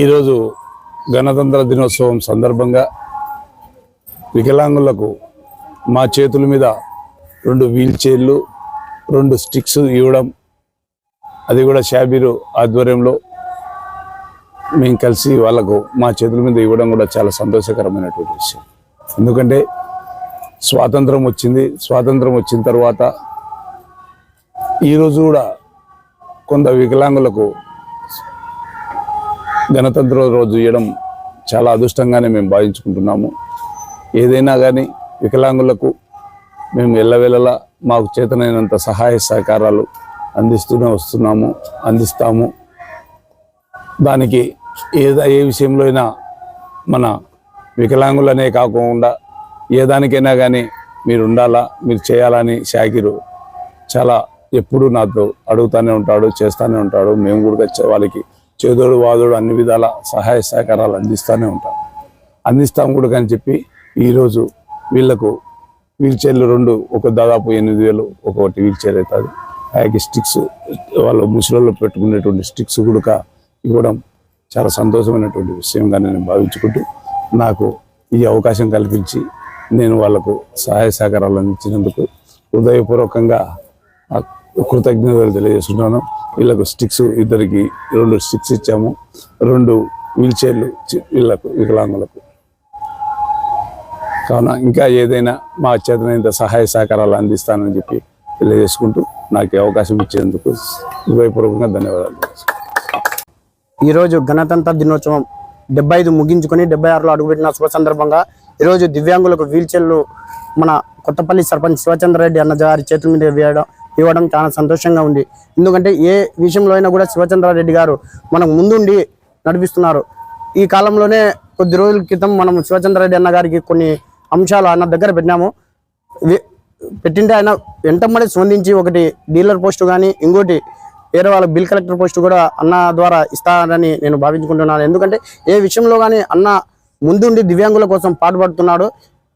ఈరోజు గణతంత్ర దినోత్సవం సందర్భంగా వికలాంగులకు మా చేతుల మీద రెండు వీల్ చైర్లు రెండు స్టిక్స్ ఇవ్వడం అది కూడా షాబీరు ఆధ్వర్యంలో మేము కలిసి వాళ్ళకు మా చేతుల మీద ఇవ్వడం కూడా చాలా సంతోషకరమైనటువంటి విషయం. ఎందుకంటే స్వాతంత్రం వచ్చింది స్వాతంత్రం వచ్చిన తర్వాత ఈరోజు కూడా కొంత వికలాంగులకు గణతంత్ర రోజు ఇవ్వడం చాలా అదృష్టంగానే మేము భావించుకుంటున్నాము. ఏదైనా కానీ వికలాంగులకు మేము ఎల్లవేళలా మాకు చేతనైనంత సహాయ సహకారాలు అందిస్తూనే వస్తున్నాము అందిస్తాము. దానికి ఏదా ఏ విషయంలో అయినా మన వికలాంగులనే కాకుండా ఏ దానికైనా కానీ మీరు ఉండాలా మీరు చేయాలని షాకిరు చాలా ఎప్పుడూ నాతో అడుగుతానే ఉంటాడు చేస్తూనే ఉంటాడు. మేము కూడా వచ్చే వాళ్ళకి చేదోడు వాదోడు అన్ని విధాల సహాయ సహకారాలు అందిస్తూనే ఉంటాం అందిస్తాం కూడా కానీ చెప్పి ఈరోజు వీళ్ళకు వీల్ చైర్లు రెండు ఒక దాదాపు ఎనిమిది వేలు ఒకటి వీల్ చైర్ అవుతుంది. అలాగే స్టిక్స్ వాళ్ళు ముసలిలో పెట్టుకునేటువంటి స్టిక్స్ కూడా ఇవ్వడం చాలా సంతోషమైనటువంటి విషయంగా నేను భావించుకుంటూ నాకు ఈ అవకాశం కల్పించి నేను వాళ్ళకు సహాయ సహకారాలు అందించినందుకు హృదయపూర్వకంగా కృతజ్ఞతలు తెలియజేస్తున్నాను. వీళ్ళకు స్టిక్స్ ఇద్దరికి రెండు స్టిక్స్ ఇచ్చాము. రెండు వీల్ చైర్లు వీళ్ళకు వికలాంగులకు. కావున ఇంకా ఏదైనా మా చేతనైనంత సహాయ సహకారాలు అందిస్తానని చెప్పి తెలియజేసుకుంటూ నాకు అవకాశం ఇచ్చేందుకు హృదయపూర్వకంగా ధన్యవాదాలు ఈరోజు గణతంత్ర దినోత్సవం డెబ్బై ఐదు ముగించుకొని డెబ్బై ఆరులో అడుగుపెట్టిన శుభ సందర్భంగా ఈరోజు దివ్యాంగులకు వీల్ చైర్లు మన కొత్తపల్లి సర్పంచ్ శివచంద్రరెడ్డి అన్న గారి చేతుల మీద వేయడం ఇవ్వడం చాలా సంతోషంగా ఉంది. ఎందుకంటే ఏ విషయంలో అయినా కూడా శివచంద్రారెడ్డి గారు మనకు ముందుండి నడిపిస్తున్నారు. ఈ కాలంలోనే కొద్ది రోజుల క్రితం మనం శివచంద్రారెడ్డి అన్న గారికి కొన్ని అంశాలు అన్న దగ్గర పెట్టినాము. పెట్టింటే ఆయన వెంటబడి స్పందించి ఒకటి డీలర్ పోస్టు కానీ ఇంకోటి వేరే వాళ్ళ బిల్ కలెక్టర్ పోస్ట్ కూడా అన్న ద్వారా ఇస్తారని నేను భావించుకుంటున్నాను. ఎందుకంటే ఏ విషయంలో కానీ అన్న ముందుండి దివ్యాంగుల కోసం పాటుపడుతున్నాడు.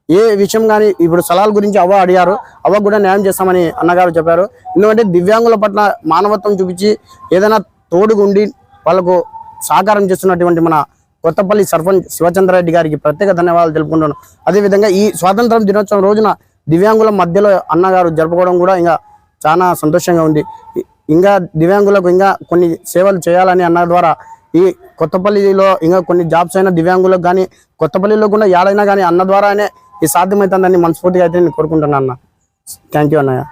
ఏ విషయం కానీ ఇప్పుడు స్థలాల గురించి అవ్వ అడిగారు అవ్వ కూడా న్యాయం చేస్తామని అన్నగారు చెప్పారు. ఎందుకంటే దివ్యాంగుల పట్ల మానవత్వం చూపించి ఏదైనా తోడుగుండి వాళ్ళకు సహకారం చేస్తున్నటువంటి మన కొత్తపల్లి సర్పంచ్ శివచంద్రారెడ్డి గారికి ప్రత్యేక ధన్యవాదాలు తెలుపుకుంటున్నాను. అదేవిధంగా ఈ స్వాతంత్రం దినోత్సవం రోజున దివ్యాంగుల మధ్యలో అన్నగారు జరుపుకోవడం కూడా ఇంకా చాలా సంతోషంగా ఉంది. ఇంకా దివ్యాంగులకు ఇంకా కొన్ని సేవలు చేయాలని అన్న ద్వారా ఈ కొత్తపల్లిలో ఇంకా కొన్ని జాబ్స్ అయినా దివ్యాంగులకు కానీ కొత్తపల్లిలో కూడా ఏడైనా కానీ అన్న ద్వారానే ఈ సాధ్యమవుతుందని మనస్ఫూర్తిగా అయితే నేను కోరుకుంటున్నాను అన్న. థ్యాంక్ యూ అన్నయ్య.